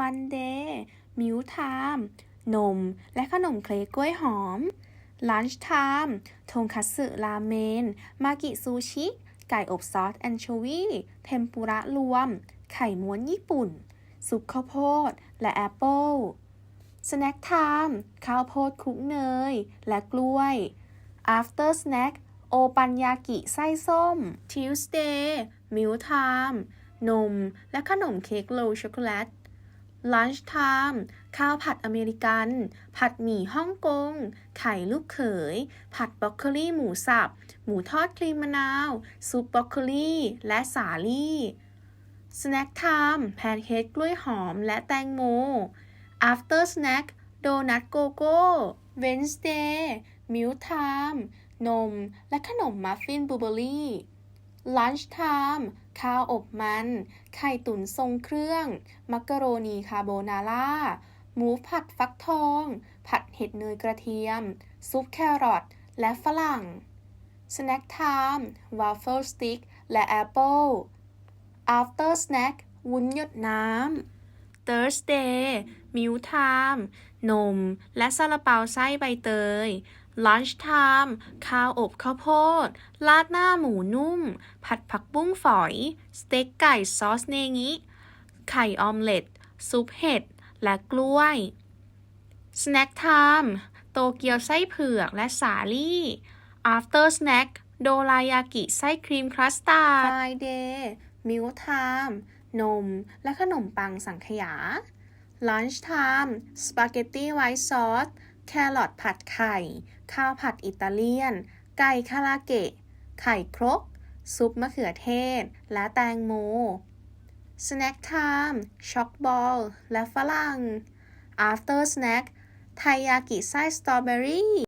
Monday มิวไทม์นม และขนมเค้กกล้วยหอม Lunch Time ทงคัตสึราเมน มากิซูชิ ไก่อบซอสแอนโชวีเทมปุระรวม ไข่ม้วนญี่ปุ่น ซุปข้าวโพด และแอปเปิล Snack Time ข้าวโพดคลุกเนย และกล้วย After Snack โอปันยากิไส้ส้ม Tuesday Meal Time นม และขนมเค้กโลช็อกโกแลต Lunch Time ข้าวผัดอเมริกัน ผัดหมี่ฮ่องกง ไข่ลูกเขย ผัดบรอกโคลีหมูสับ หมูทอดครีมมะนาว ซุปบรอกโคลีและสาลี่ Snack Time แพนเค้กกล้วยหอมและแตงโม After Snack โดนัทโกโก้ Wednesday Meal Time นม และขนมมัฟฟินบลูเบอรี่ Lunch Time ข้าวอบมัน ไข่ตุ๋นทรงเครื่อง มักกะโรนีคาโบนาร่า หมูผัดฟักทอง ผัดเห็ดเนยกระเทียม ซุปแครอท และฝรั่ง Snack Time Waffle Stick และแอปเปิล After Snack วุ้นหยดน้ำ Thursday Meal Time นม และซาลาเปาไส้ใบเตย Lunch Time ข้าวอบข้าวโพด ราดหน้าหมูนุ่ม ผัดผักบุ้งฝอย สเต็กไก่ซอสเนงิ ไข่ออมเล็ต ซุปเห็ด และกล้วย Snack Time โตเกียวไส้เผือกและสาลี่ After Snack โดรายากิไส้ครีมครัสตาร์ด Friday Meal Time นม และขนมปังสังขยา Lunch Time สปาเกตตี้ไวท์ซอส แครอทผัดไข่ ข้าวผัดอิตาเลียน ไก่คาราเกะ ไข่ครก ซุปมะเขือเทศ และแตงโม สแน็คไทม์ช็อกบอล และฝรั่ง After Snack ไทยากิไส้สตรอเบอรี่